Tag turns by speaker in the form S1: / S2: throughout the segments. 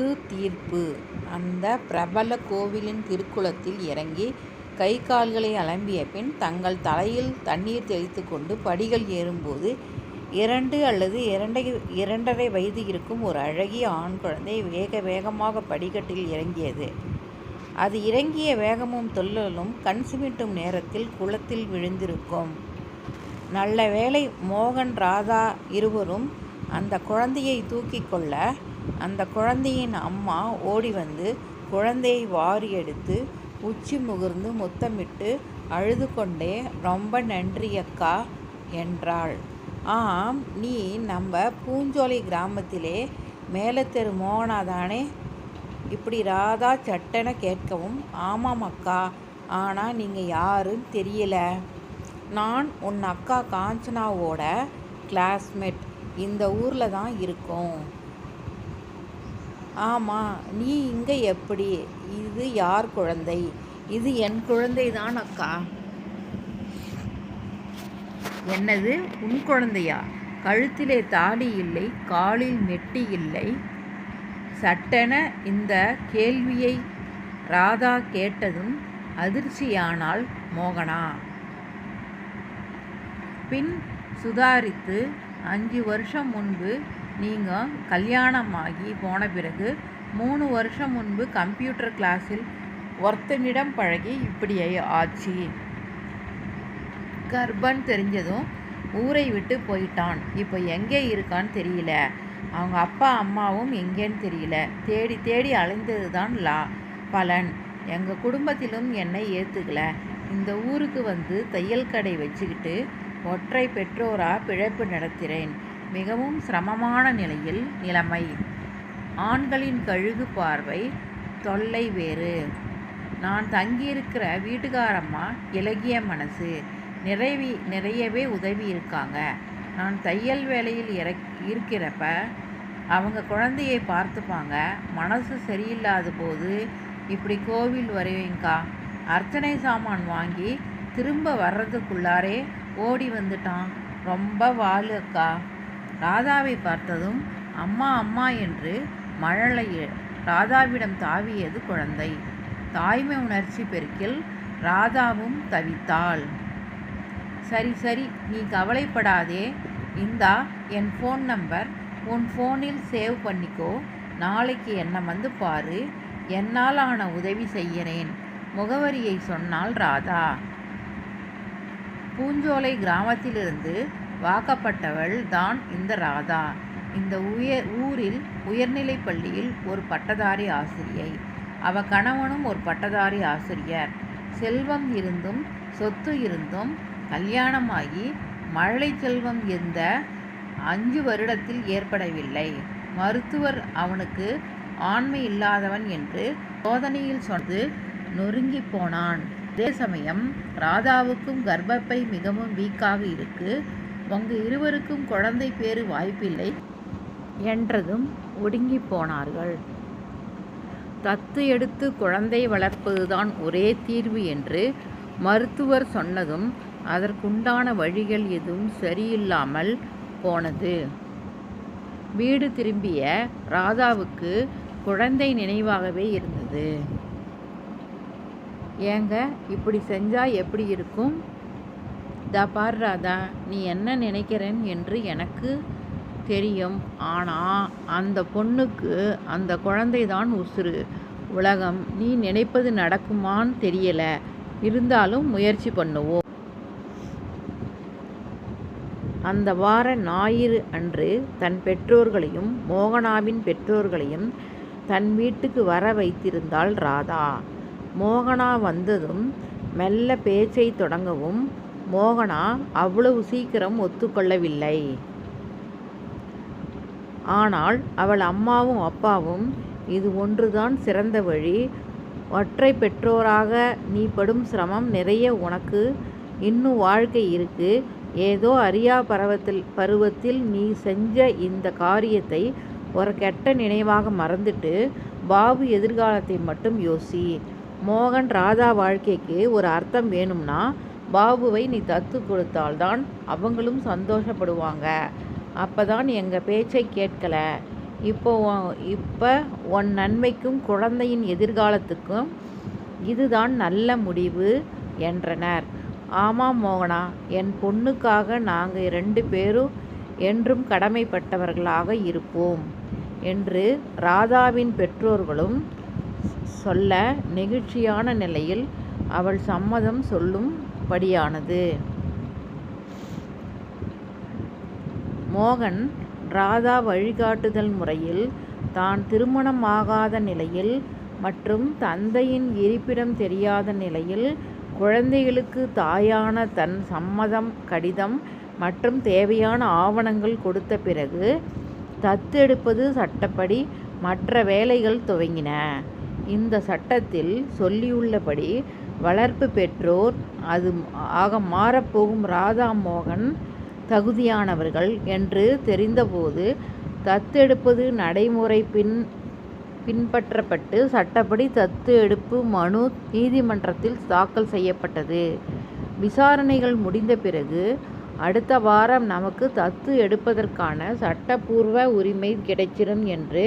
S1: சொத்து தீர்ப்பு. அந்த பிரபல கோவிலின் திருக்குளத்தில் இறங்கி கை கால்களை அலம்பிய பின் தங்கள் தலையில் தண்ணீர் தெளித்து கொண்டு படிகள் ஏறும்போது இரண்டு அல்லது இரண்டை இரண்டரை வயது இருக்கும் ஒரு அழகிய ஆண் குழந்தை வேக வேகமாக படிக்கட்டில் இறங்கியது. அது இறங்கிய வேகமும் தொல்லலும் கண் சிமிட்டும் நேரத்தில் குளத்தில் விழுந்திருக்கும். நல்ல வேளை மோகன் ராதா இருவரும் அந்த குழந்தையை தூக்கி கொள்ள அந்த குழந்தையின் அம்மா ஓடி வந்து குழந்தையை வாரி எடுத்து உச்சி முகர்ந்து முத்தமிட்டு அழுது கொண்டே ரொம்ப நன்றி அக்கா என்றாள். ஆம் நீ நம்ம பூஞ்சோலை கிராமத்திலே மேலத்தெரு மோகனா தானே? இப்படி ராதா சட்டென கேட்கவும் ஆமாம் அக்கா ஆனால் நீங்கள் யாருன்னு தெரியல. நான் உன் அக்கா காஞ்சனாவோட கிளாஸ்மேட் இந்த ஊரில் தான் இருக்கோம். ஆமாம் நீ இங்கே எப்படி? இது யார் குழந்தை? இது என் குழந்தை தான் அக்கா. என்னது? உன் குழந்தையா? கழுத்திலே தாடி இல்லை காலில் மெட்டி இல்லை. சட்டென இந்த கேள்வியை ராதா கேட்டதும் அதிர்ச்சியானாள் மோகனா? பின் சுதாரித்து அஞ்சு வருஷம் முன்பு நீங்கள் கல்யாணமாகி போன பிறகு மூணு வருஷம் முன்பு கம்ப்யூட்டர் கிளாஸில் ஒருத்தனிடம் பழகி இப்படியே ஆச்சு. கர்ப்பன் தெரிஞ்சதும் ஊரை விட்டு போயிட்டான். இப்போ எங்கே இருக்கான்னு தெரியல. அவங்க அப்பா அம்மாவும் எங்கேன்னு தெரியல. தேடி தேடி அலைந்தது தான் லா பலன். எங்கள் குடும்பத்திலும் என்னை ஏற்றுக்கல இந்த ஊருக்கு வந்து தையல் கடை வச்சுக்கிட்டு ஒற்றை பெற்றோராக பிழைப்பு நடத்துகிறேன் மிகவும் சிரமமான நிலையில் நிலைமை. ஆண்களின் கழுகு பார்வை தொல்லை வேறு. நான் தங்கியிருக்கிற வீட்டுக்காரம்மா இலகிய மனசு. நிறைவி நிறையவே உதவி இருக்காங்க. நான் தையல் வேலையில் இற இருக்கிறப்ப அவங்க குழந்தையை பார்த்துப்பாங்க. மனசு சரியில்லாத போது இப்படி கோவில் வருவீங்கக்கா அர்ச்சனை சாமான் வாங்கி திரும்ப வர்றதுக்குள்ளாரே ஓடி வந்துட்டான். ரொம்ப வாழு அக்கா. ராதாவை பார்த்ததும் அம்மா அம்மா என்று மழலை ராதாவிடம் தாவியது குழந்தை. தாய்மை உணர்ச்சி பெருக்கில் ராதாவும் தவித்தாள். சரி சரி நீ கவலைப்படாதே. இந்தா என் ஃபோன் நம்பர் உன் ஃபோனில் சேவ் பண்ணிக்கோ. நாளைக்கு என்னை வந்து பாரு. என்னால் ஆன உதவி செய்கிறேன். முகவரியை சொன்னால் ராதா. பூஞ்சோலை கிராமத்திலிருந்து வாக்கப்பட்டவள் தான் இந்த ராதா. இந்த உயர் ஊரில் உயர்நிலை பள்ளியில் ஒரு பட்டதாரி ஆசிரியை. அவ கணவனும் ஒரு பட்டதாரி ஆசிரியர். செல்வம் இருந்தும் சொத்து இருந்தும் கல்யாணமாகி மழலை செல்வம் இருந்த அஞ்சு வருடத்தில் ஏற்படவில்லை. மருத்துவர் அவனுக்கு ஆண்மை இல்லாதவன் என்று சோதனையில் சொன்னது நொறுங்கி போனான். அதே சமயம் ராதாவுக்கும் கர்ப்பப்பை மிகவும் வீக்காக இருக்கு. உங்க இருவருக்கும் குழந்தை பேரு வாய்ப்பில்லை என்றதும் ஒடுங்கி போனார்கள். தத்து எடுத்து குழந்தை வளர்ப்பதுதான் ஒரே தீர்வு என்று மருத்துவர் சொன்னதும் அதற்குண்டான வழிகள் எதுவும் சரியில்லாமல் போனது. வீடு திரும்பிய ராதாவுக்கு குழந்தை நினைவாகவே இருந்தது. ஏங்க இப்படி செஞ்சால் எப்படி இருக்கும்? தா பார் ராதா நீ என்ன நினைக்கிறேன் என்று எனக்கு தெரியும். ஆனால் அந்த பொண்ணுக்கு அந்த குழந்தை தான் உசுறு. உலகம் நீ நினைப்பது நடக்குமான்னு தெரியலை. இருந்தாலும் முயற்சி பண்ணுவோம். அந்த வார ஞாயிறு அன்று தன் பெற்றோர்களையும் மோகனாவின் பெற்றோர்களையும் தன் வீட்டுக்கு வர வைத்திருந்தாள் ராதா. மோகனா வந்ததும் மெல்ல பேச்சை தொடங்கவும் மோகனா அவ்வளவு சீக்கிரம் ஒத்துக்கொள்ளவில்லை. ஆனால் அவள் அம்மாவும் அப்பாவும் இது ஒன்றுதான் சிறந்த வழி. ஒற்றை பெற்றோராக நீ படும் சிரமம் நிறைய உனக்கு. இன்னும் வாழ்க்கை இருக்கு. ஏதோ அறியா பருவத்தில் பருவத்தில் நீ செஞ்ச இந்த காரியத்தை ஒரு கெட்ட நினைவாக மறந்துட்டு பாபு எதிர்காலத்தை மட்டும் யோசி. மோகன் ராதா வாழ்க்கைக்கு ஒரு அர்த்தம் வேணும்னா பாபுவை நீ தத்து கொடுத்தால்தான் அவங்களும் சந்தோஷப்படுவாங்க. அப்போதான் எங்கள் பேச்சை கேட்கல. இப்போ இப்போ உன் நன்மைக்கும் குழந்தையின் எதிர்காலத்துக்கும் இதுதான் நல்ல முடிவு என்றனர். ஆமாம் மோகனா என் பொண்ணுக்காக நாங்கள் ரெண்டு பேரும் என்றும் கடமைப்பட்டவர்களாக இருப்போம் என்று ராதாவின் பெற்றோர்களும் சொல்ல நெகிழ்ச்சியான நிலையில் அவள் சம்மதம் சொல்லும் படியானது மோகன் ராதா வழிகாட்டுதல் முறையில் தான் திருமணமாகாத நிலையில் மற்றும் தந்தையின் இருப்பிடம் தெரியாத நிலையில் குழந்தைகளுக்கு தாயான தன் சம்மதம் கடிதம் மற்றும் தேவையான ஆவணங்கள் கொடுத்த பிறகு தத்தெடுப்பது சட்டப்படி மற்ற வேலைகள் துவங்கின. இந்த சட்டத்தில் சொல்லியுள்ளபடி வளர்ப்பு பெற்றோர் அது ஆக மாறப்போகும் ராதா மோகன் தகுதியானவர்கள் என்று தெரிந்தபோது தத்தெடுப்பது நடைமுறை பின் பின்பற்றப்பட்டு சட்டப்படி தத்து எடுப்பு மனு நீதிமன்றத்தில் தாக்கல் செய்யப்பட்டது. விசாரணைகள் முடிந்த பிறகு அடுத்த வாரம் நமக்கு தத்து எடுப்பதற்கான சட்டப்பூர்வ உரிமை கிடைச்சிடும் என்று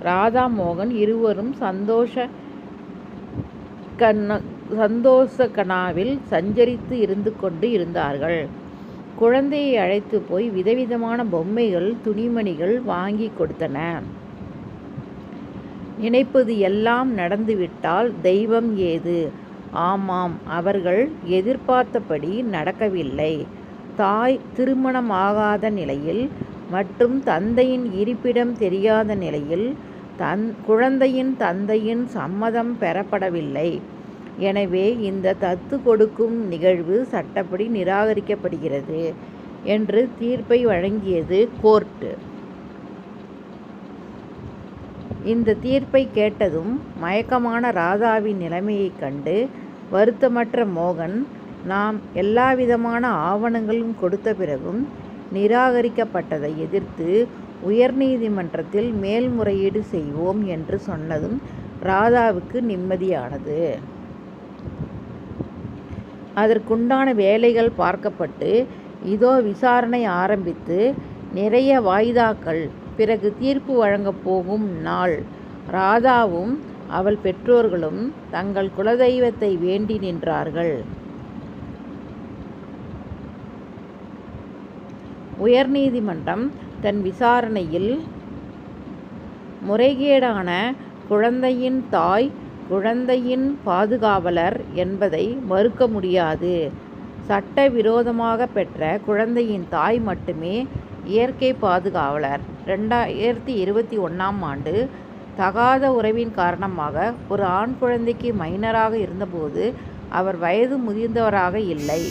S1: ராதா மோகன் இருவரும் சந்தோஷ கண்ண சந்தோஷ கனாவில் சஞ்சரித்து இருந்து கொண்டு இருந்தார்கள். குழந்தையை அழைத்து போய் விதவிதமான பொம்மைகள் துணிமணிகள் வாங்கி கொடுத்தன. நினைப்பது எல்லாம் நடந்துவிட்டால் தெய்வம் ஏது? ஆமாம் அவர்கள் எதிர்பார்த்தபடி நடக்கவில்லை. தாய் திருமணமாகாத நிலையில் மற்றும் தந்தையின் இருப்பிடம் தெரியாத நிலையில் தன் குழந்தையின் தந்தையின் சம்மதம் பெறப்படவில்லை. எனவே இந்த தத்து கொடுக்கும் நிகழ்வு சட்டப்படி நிராகரிக்கப்படுகிறது என்று தீர்ப்பை வழங்கியது கோர்ட்டு. இந்த தீர்ப்பை கேட்டதும் மயக்கமான ராதாவின் நிலைமையைக் கண்டு வருத்தமற்ற மோகன் நாம் எல்லாவிதமான ஆவணங்களும் கொடுத்த பிறகும் நிராகரிக்கப்பட்டதை எதிர்த்து உயர்நீதிமன்றத்தில் மேல்முறையீடு செய்வோம் என்று சொன்னதும் ராதாவுக்கு நிம்மதியானது. அதற்குண்டான வேலைகள் பார்க்கப்பட்டு இதோ விசாரணை ஆரம்பித்து நிறைய வாய்தாக்கள் பிறகு தீர்ப்பு வழங்கப் போகும் நாள். ராதாவும் அவள் பெற்றோர்களும் தங்கள் குலதெய்வத்தை வேண்டி நின்றார்கள். உயர்நீதிமன்றம் தன் விசாரணையில் முறைகேடான குழந்தையின் தாய் குழந்தையின் பாதுகாவலர் என்பதை மறுக்க முடியாது. சட்டவிரோதமாக பெற்ற குழந்தையின் தாய் மட்டுமே இயற்கை பாதுகாவலர். ரெண்டாயிரத்தி இருபத்தி ஒன்றாம் ஆண்டு தகாத உறவின் காரணமாக ஒரு ஆண் குழந்தைக்கு மைனராக இருந்தபோது அவர் வயது முதிர்ந்தவராக இல்லை.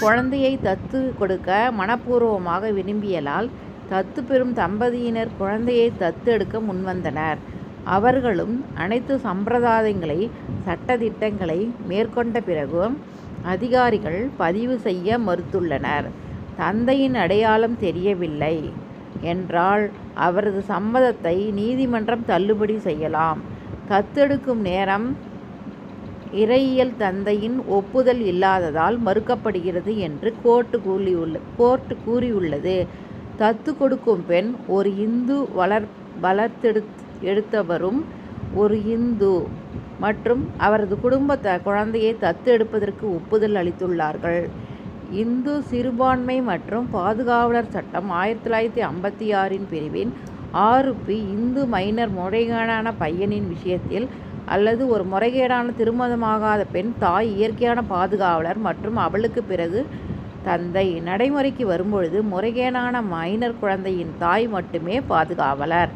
S1: குழந்தையை தத்து கொடுக்க மனப்பூர்வமாக விரும்பியலால் தத்து பெறும் தம்பதியினர் குழந்தையை தத்து எடுக்க முன்வந்தனர். அவர்களும் அனைத்து சம்பிரதாயங்களை சட்டத்திட்டங்களை மேற்கொண்ட பிறகும் அதிகாரிகள் பதிவு செய்ய மறுத்துள்ளனர். தந்தையின் அடையாளம் தெரியவில்லை என்றால் அவரது சம்மதத்தை நீதிமன்றம் தள்ளுபடி செய்யலாம். தத்தெடுக்கும் நேரம் இறையியல் தந்தையின் ஒப்புதல் இல்லாததால் மறுக்கப்படுகிறது என்று கோர்ட்டு கூறியுள்ள கோர்ட்டு கூறியுள்ளது. தத்து கொடுக்கும் பெண் ஒரு இந்து வளர் வளர்த்தெடுத் எடுத்தவரும் ஒரு இந்து மற்றும் அவரது குடும்ப த குழந்தையை தத்து எடுப்பதற்கு ஒப்புதல் அளித்துள்ளார்கள். இந்து சிறுபான்மை மற்றும் பாதுகாவலர் சட்டம் ஆயிரத்தி தொள்ளாயிரத்தி ஐம்பத்தி ஆறின் பிரிவின் ஆறு பி இந்து மைனர் முறைகேடான பையனின் விஷயத்தில் அல்லது ஒரு முறைகேடான திருமணமாகாத பெண் தாய் இயற்கையான பாதுகாவலர் மற்றும் அவளுக்கு பிறகு தந்தை நடைமுறைக்கு வரும்பொழுது முறைகேடான மைனர் குழந்தையின் தாய் மட்டுமே பாதுகாவலர்.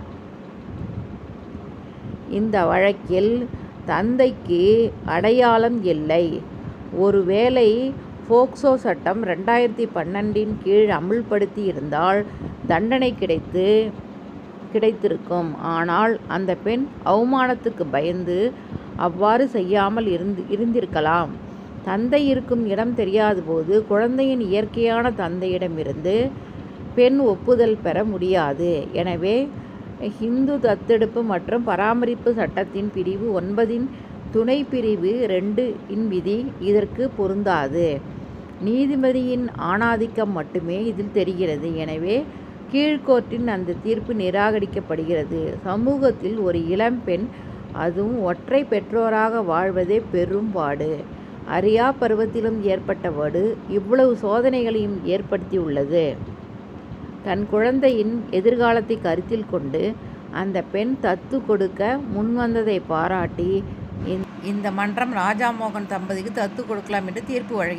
S1: இந்த வழக்கில் தந்தைக்கு அடையாளம் இல்லை. ஒருவேளை போக்சோ சட்டம் ரெண்டாயிரத்தி பன்னெண்டின் கீழ் அமுல்படுத்தி இருந்தால் தண்டனை கிடைத்து கிடைத்திருக்கும். ஆனால் அந்த பெண் அவமானத்துக்கு பயந்து அவ்வாறு செய்யாமல் இருந்து இருந்திருக்கலாம். தந்தை இருக்கும் இடம் தெரியாத போது குழந்தையின் இயற்கையான தந்தையிடமிருந்து பெண் ஒப்புதல் பெற முடியாது. எனவே ஹிந்து தத்தெடுப்பு மற்றும் பராமரிப்பு சட்டத்தின் பிரிவு ஒன்பதின் துணை பிரிவு ரெண்டு இன் விதி இதற்கு பொருந்தாது. நீதிபதியின் ஆணாதிக்கம் மட்டுமே இதில் தெரிகிறது. எனவே கீழ்கோர்ட்டின் அந்த தீர்ப்பு நிராகரிக்கப்படுகிறது. சமூகத்தில் ஒரு இளம்பெண் அதுவும் ஒற்றை பெற்றோராக வாழ்வதே பெரும்பாடு. அரியா பருவத்திலும் ஏற்பட்ட வடு இவ்வளவு சோதனைகளையும் ஏற்படுத்தியுள்ளது. தன் குழந்தையின் எதிர்காலத்தை கருத்தில் கொண்டு அந்த பெண் தத்து கொடுக்க முன்வந்ததை பாராட்டி இந்த மன்றம் ராஜாமோகன் தம்பதிக்கு தத்து கொடுக்கலாம் என்று தீர்ப்பு வழங்கி